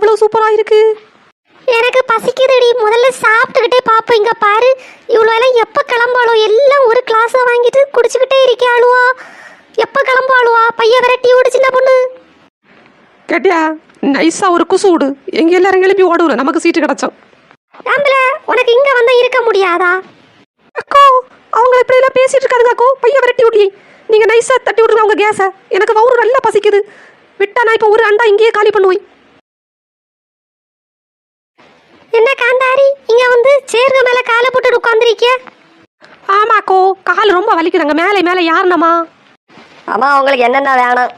எவ்வளவு சூப்பரா இருக்கு. எனக்கு பசிக்குதுடி. முதல்ல சாப்பிட்டுக்கிட்டே பாப்போம். இங்க பாரு இவ்வளோ எல்லாம் எப்போ கிளம்பாளோ எல்லாம் ஒரு கிளாஸை வாங்கிட்டு குடிச்சுக்கிட்டே இருக்காளுவா எப்போ கிளம்பாளுவா பைய விரட்டி விடு சின்ன பொண்ணு? கேட்டியா நைஸா ஒரு குசு விடு எங்க எல்லாரும் எழுப்பி ஓடுவோம். நமக்கு சீட்டு கிடைச்சோம். ஆம்பள உனக்கு இங்க வந்தா இருக்க முடியாதா? அக்கோ அவங்க இப்படி எல்லாம் பேசிட்டு இருக்காதுங்க அக்கோ. பைய விரட்டி விட்டி நீங்க நைஸா தட்டி விட்டுருங்க. அவங்க கேஸை எனக்கு வவுறு நல்லா பசிக்குது. விட்டா நான் இப்போ ஒரு அண்டா இங்கேயே காலி பண்ணுவேன். என்ன காந்தாரி? இங்க வந்து சேர்க மேல காலை போட்டு உட்காந்துருக்கிய ஆமாக்கோ கால் ரொம்ப வலிக்குதுங்க. மேலே மேலே யாருனம்மா? அம்மா உங்களுக்கு என்னென்ன வேணும்?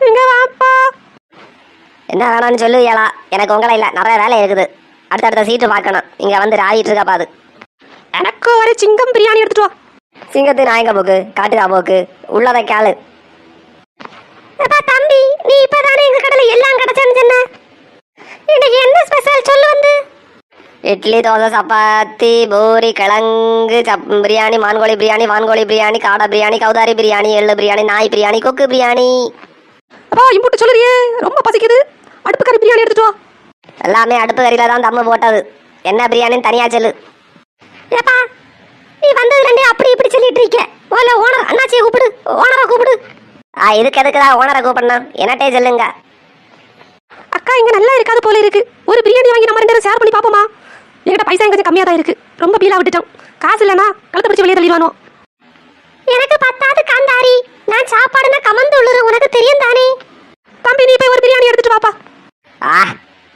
இங்க வாப்பா. என்ன வேணும்னு சொல்லுவியலா எனக்கு உங்களை இல்லை. நிறைய வேலை இருக்குது. அடுத்தடுத்த சீட்டு பார்க்கணும். இங்க வந்து ஆடிட்டு இருக்கா பாது எனக்கு ஒரு சிங்கம் பிரியாணி எடுத்துட்டு வா. சிங்கத்து நாயங்க போக்கு காட்டுதா போக்கு. உள்ளதை கேளு. தம்பி நீ இப்பதானே எங்க கடையில எல்லாம் கிடைச்சான்னு சொன்ன இன்னைக்கு என்ன ஸ்பெஷல் சொல்லு வந்து இட்லி தோசை சப்பாத்தி பூரி கிழங்கு சப் பிரியாணி மான்கோழி பிரியாணி வான்கோழி பிரியாணி காடை பிரியாணி கௌதாரி பிரியாணி எள்ளு பிரியாணி நாய் பிரியாணி கொக்கு பிரியாணி. அப்பா இம்புட்டு சொல்லுறியே ரொம்ப பசிக்குது. அடுப்பு கறி பிரியாணி எடுத்துட்டு வா. எல்லாமே அடுப்பு கறியில தான் தம்மு போட்டது. என்ன பிரியாணின்னு தனியா சொல்லு. ஏப்பா நீ வந்ததுல இருந்தே அப்படி இப்படி சொல்லிட்டு இருக்க. முதல்ல ஓனர் அண்ணாச்சியை கூப்பிடு ஓனரை கூப்பிடு. ஆ இதுக்கு எதுக்கு தான் ஓனரை கூப்பிடணும்? என்னட்டே சொல்லுங்க. அக்கா இங்க நல்லா இருக்காது போல இருக்கு. ஒரு பிரியாணி வாங்கி நம்ம ரெண்டு பேரும் ஷேர் பண்ணி பாப்போமா என்கிட்ட பைசா கொஞ்சம் கம்மியா தான் இருக்கு. ரொம்ப பீலா விட்டுட்டோம். காசு இல்லைனா கழுத்து பிடிச்சி வெளியே தள்ளிடுவானோ? எனக்கு பத்தாது காந்தாரி. நான் சாப்பாடுனா கமந்து உள்ளுற உனக்கு தெரியும் தானே? தம்பி நீ போய் ஒரு பிரியாணி எடுத்துட்டு வாப்பா. ஆ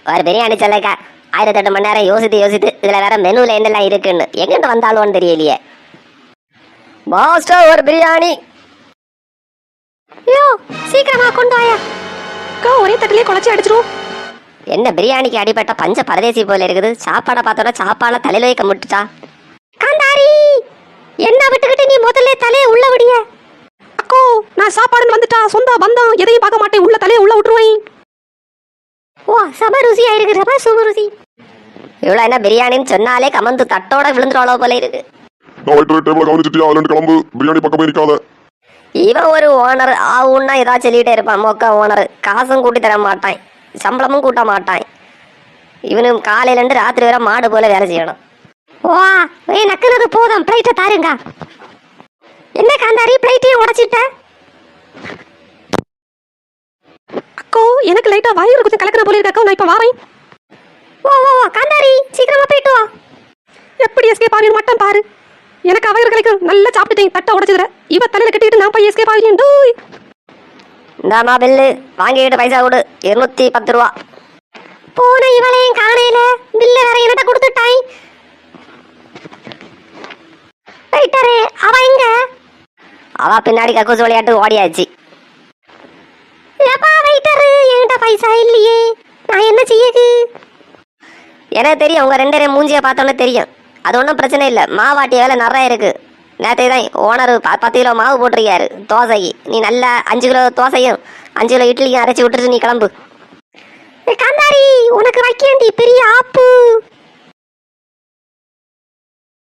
ஒரு பிரியாணி சொல்லுங்க. ஆயிரத்தெட்டு மணி நேரம் யோசித்து யோசித்து இதுல வேற மெனுல என்னெல்லாம் இருக்குன்னு. எங்கிட்டு வந்தாலும்னு தெரியலையே. மாஸ்டர் ஒரு பிரியாணி. யோ சீக்கிரமா கொண்டு வாயா. ஒரே தட்டிலே குழச்சி அடிச்சிரும் என்ன பிரியாணிக்கு அடிபட்ட பஞ்ச பரதேசி போல இருக்குது? சாப்பாடை பார்த்தோன்னா சாப்பாட தலையில வைக்க முட்டுச்சா காந்தாரி! என்ன விட்டுக்கிட்டு நீ முதல்ல தலையை உள்ள விடிய? அக்கோ நான் சாப்பாடுன்னு வந்துட்டா சொந்த பந்தம் எதையும் பார்க்க மாட்டேன். உள்ள தலையை உள்ள விட்டுருவேன். ஓ சம ருசியா இருக்கு சம சும ருசி. இவ்வளோ என்ன பிரியாணின்னு சொன்னாலே கமந்து தட்டோட விழுந்துருவாளோ போல இருக்கு. நான் வெயிட்டர் டேபிள கவனிச்சிட்டியா? ரெண்டு கிளம்பு. பிரியாணி பக்கமே நிற்காத இவன் ஒரு ஓனர் ஆவுன்னா ஏதாவது சொல்லிட்டே இருப்பான். மொக்க ஓனர் காசும் கூட்டி தர மாட்டான். சம்பளமும் கூட்ட மாட்டான். இவனும் காலையிலேருந்து ராத்திரி வரை மாடு போல வேலை செய்யணும். வா ஏய் நக்குனது போதும். பிளேட்டை தாருங்க. என்ன காந்தாரி பிளேட்டையும் உடைச்சிட்ட? அக்கோ எனக்கு லைட்டா வயிறு கொஞ்சம் கலக்கிற போல இருக்கு அக்கா. நான் இப்ப வாரேன். ஓ ஓ ஓ, காந்தாரி சீக்கிரமா போயிட்டு வா. எப்படி எஸ்கேப் ஆவீங்க மட்டும் பாரு. எனக்கு வயிறு கலைக்கும் நல்லா சாப்பிட்டுட்டேன். தட்டை உடைச்சிடுற இவ தலையில கட்டிட்டு நான் போய் எஸ்கேப் டூய். இந்தாமா பில்லு வாங்கிக்கிட்டு பைசா கொடு. இருநூத்தி பத்து ரூபா. போன இவளையும் காணையில பில்லு வேற என்னட்ட கொடுத்துட்டாய். வெயிட்டரு அவ எங்க? அவ பின்னாடி கக்கூஸ் விளையாட்டு ஓடியாச்சு. எப்பா வெயிட்டரு என்கிட்ட பைசா இல்லையே. நான் என்ன செய்யுது எனக்கு தெரியும் உங்க ரெண்டு பேரும் மூஞ்சியை பார்த்தோன்னே தெரியும். அது ஒன்றும் பிரச்சனை இல்லை. மாவாட்டிய வேலை நிறைய இருக்கு. நேற்று தான் ஓனர் ப பத்து கிலோ மாவு போட்டிருக்காரு. தோசைக்கு. நீ நல்லா அஞ்சு கிலோ தோசையும் அஞ்சு கிலோ இட்லியும் அரைச்சி விட்டுட்டு நீ கிளம்பு. கந்தாரி உனக்கு வைக்கேண்டி பெரிய ஆப்பு.